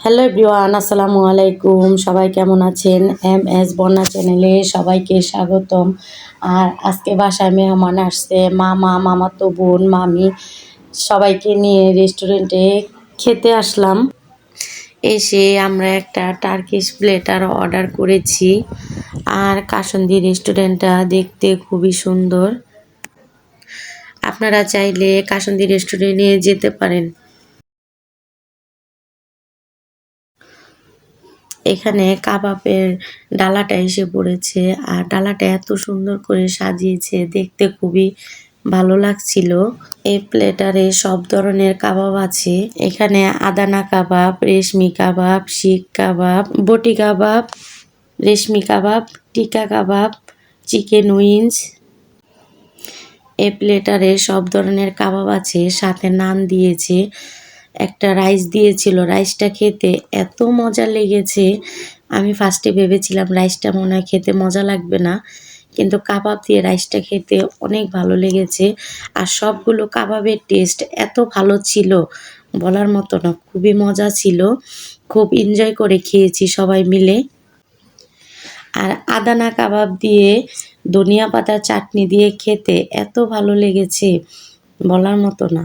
Hello everyone আসসালামু আলাইকুম। সবাই কেমন আছেন? এম এস বন্যা চ্যানেলে সবাইকে স্বাগতম। আর আজকে বাসায় মেহমান আসছে, মামা মামাতো বোন, মামি। সবাইকে নিয়ে রেস্টুরেন্টে খেতে আসলাম। এসে আমরা একটা টার্কিশ প্লেটার অর্ডার করেছি। আর কাসন্দি রেস্টুরেন্টটা দেখতে খুবই সুন্দর। আপনারা চাইলে কাসন্দি রেস্টুরেন্টে যেতে পারেন। এখানে কাবাবের ডালাটা এসে পড়েছে আর ডালাটা এত সুন্দর করে সাজিয়েছে, দেখতে খুবই ভালো লাগছিল। এই প্লেটারে সব ধরনের কাবাব আছে। এখানে আদানা কাবাব, রেশমি কাবাব, শিখ কাবাব, বটি কাবাব, রেশমি কাবাব, টিকা কাবাব, চিকেন উইংস। এই প্লেটারে সব ধরনের কাবাব আছে, সাথে নান দিয়েছে। একটা রাইস দিয়েছিল। রাইসটা খেতে এত মজা লেগেছে। আমি ফার্স্টে ভেবেছিলাম রাইসটা মনে হয় খেতে মজা লাগবে না। কিন্তু কাবাব দিয়ে রাইসটা খেতে অনেক ভালো লেগেছে। আর সবগুলো কাবাবের টেস্ট এত ভালো ছিল, বলার মতো না, খুবই মজা ছিল। খুব এনজয় করে খেয়েছি সবাই মিলে। আর আদানা কাবাব দিয়ে ধনিয়া পাতা চাটনি দিয়ে খেতে এত ভালো লেগেছে, বলার মতো না।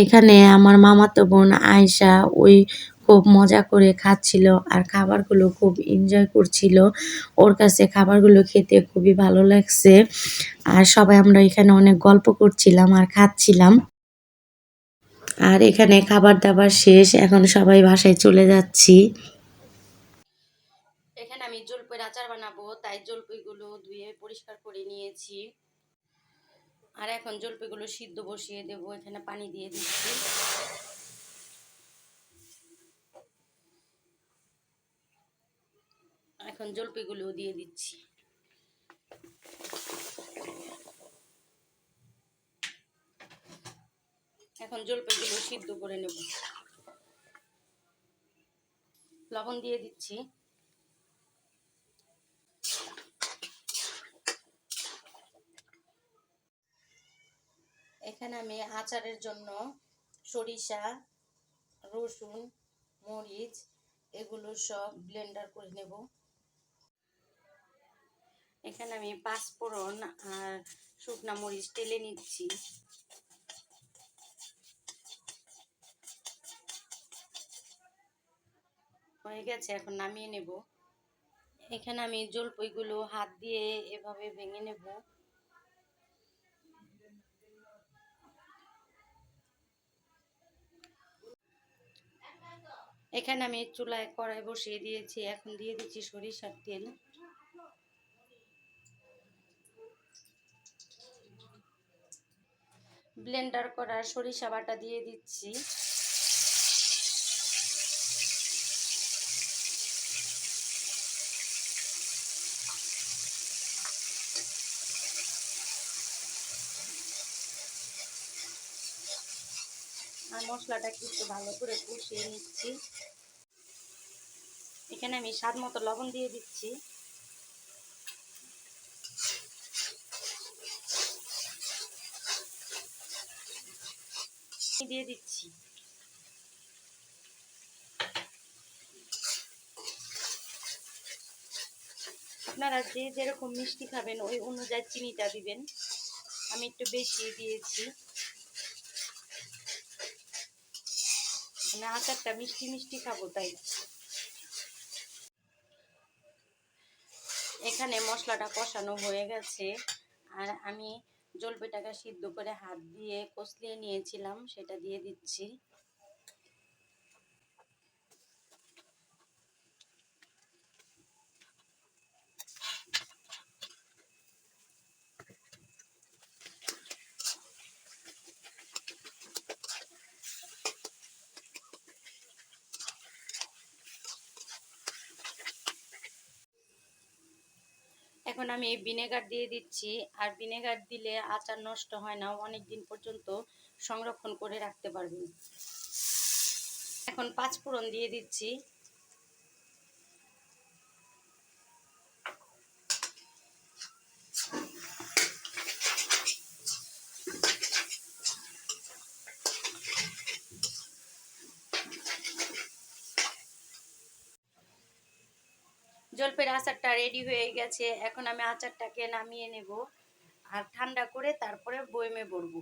এখানে আমার মামাতো বোন আয়শা ওই খুব মজা করে খাচ্ছিল আর খাবারগুলো খুব এনজয় করছিল। ওর কাছে খাবারগুলো খেতে খুবই ভালো লাগছে। আর সবাই আমরা এখানে অনেক গল্প করছিলাম আর খাচ্ছিলাম। আর এখানে খাবার দাবার শেষ, এখন সবাই বাসায় চলে যাচ্ছি। এখানে আমি জলপাইয়ের আচার বানাবো, তাই জলপাইগুলো ধুয়ে পরিষ্কার করে নিয়েছি। আর এখন জলপাইগুলো সিদ্ধ বসিয়ে দেব, এখানে পানি দিয়ে দিচ্ছি। এখন জলপাইগুলো দিয়ে দিচ্ছি। এখন জলপাইগুলো সিদ্ধ করে নেব। লবণ দিয়ে দিচ্ছি। এখানে আমি আচারের জন্য সরিষা, রসুন, মরিচ এগুলো সব ব্লেন্ডার করে নেব। এখানে আমি পাঁচফোড়ন আর শুকনা মরিচ টেলে নিচ্ছি। হয়ে গেছে, এখন নামিয়ে নেব। এখানে আমি জলপইগুলো হাত দিয়ে এভাবে ভেঙে নেব। এখানে আমি চুলায় কড়াই বসিয়ে দিয়েছি। এখন দিয়ে দিচ্ছি সরিষার তেল। ব্লেন্ডার করা সরিষা বাটা দিয়ে দিচ্ছি। আর মশলাটাকে একটু ভালো করে কষিয়ে নিচ্ছি। এখানে আমি স্বাদ মতো লবণ দিয়ে দিচ্ছি। দিয়ে দিচ্ছি। আপনারা যে যেরকম মিষ্টি খাবেন, ওই অনুযায়ী চিনিটা দিবেন। আমি একটু বেশি দিয়েছি। মানে আচারটা মিষ্টি মিষ্টি খাব তাই। এখানে মশলাটা কষানো হয়ে গেছে। আর আমি জলপিটাকে সিদ্ধ করে হাত দিয়ে কষলিয়ে নিয়েছিলাম, সেটা দিয়ে দিচ্ছি। এখন আমি ভিনেগার দিয়ে দিচ্ছি। আর ভিনেগার দিলে আচার নষ্ট হয় না অনেক দিন পর্যন্ত সংরক্ষণ করে রাখতে পারবেন। এখন পাঁচ ফোড়ন দিয়ে দিচ্ছি। জলপের আচারটা রেডি হয়ে গেছে। এখন আমি আচারটাকে নামিয়ে নেব আর ঠান্ডা করে তারপরে বয়মে ভরবো।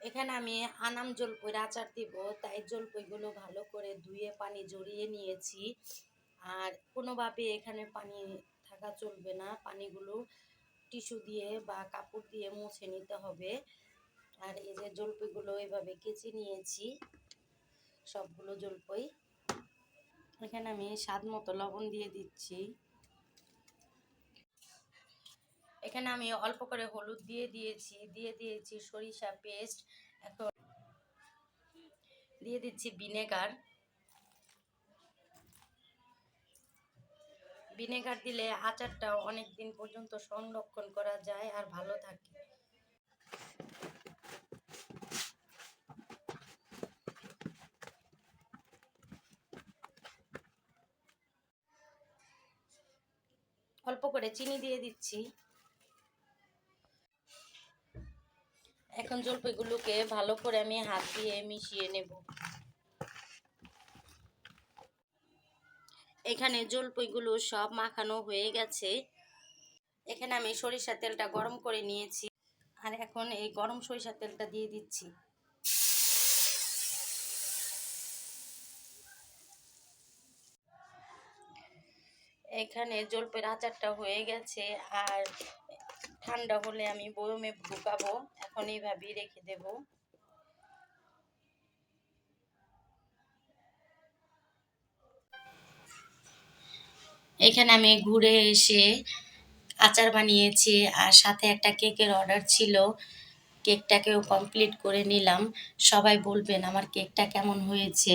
এখানে আমি আনাম জলপইয়ের আচার দিব। তাই জলপইগুলো ভালো করে ধুয়ে পানি জড়িয়ে নিয়েছি। আর কোনোভাবে এখানে পানি থাকা চলবে না। পানিগুলো টিস্যু দিয়ে বা কাপড় দিয়ে মুছে নিতে হবে। আর এই যে জলপইগুলো এভাবে কেচে নিয়েছি। সবগুলো জলপই এখানে আমি স্বাদ মতো লবণ দিয়ে দিচ্ছি। এখানে আমি অল্প করে হলুদ দিয়ে দিয়েছি দিয়ে দিয়েছি সরিষা পেস্ট। এখন দিয়ে দিচ্ছি ভিনেগার। ভিনেগার দিলে আচারটা অনেক দিন পর্যন্ত সংরক্ষণ করা যায় আর ভালো থাকে। অল্প করে চিনি দিয়ে দিচ্ছি। এখন জলপাইগুলোকে ভালো করে আমি হাত দিয়ে মিশিয়ে নেব। এখানে জলপাইগুলো সব মাখানো হয়ে গেছে। এখানে আমি সরিষার তেলটা গরম করে নিয়েছি। আর এখন এই গরম সরিষার তেলটা দিয়ে দিচ্ছি। এখানে জলপের আচারটা হয়ে গেছে আর ঠান্ডা হলে আমি বয়মে ঢুকাবো। এখন এইভাবেই রেখে দেব। এখানে আমি ঘুরে এসে আচার বানিয়েছি আর সাথে একটা কেকের অর্ডার ছিল। কেকটাকেও কমপ্লিট করে নিলাম। সবাই বলবেন আমার কেকটা কেমন হয়েছে।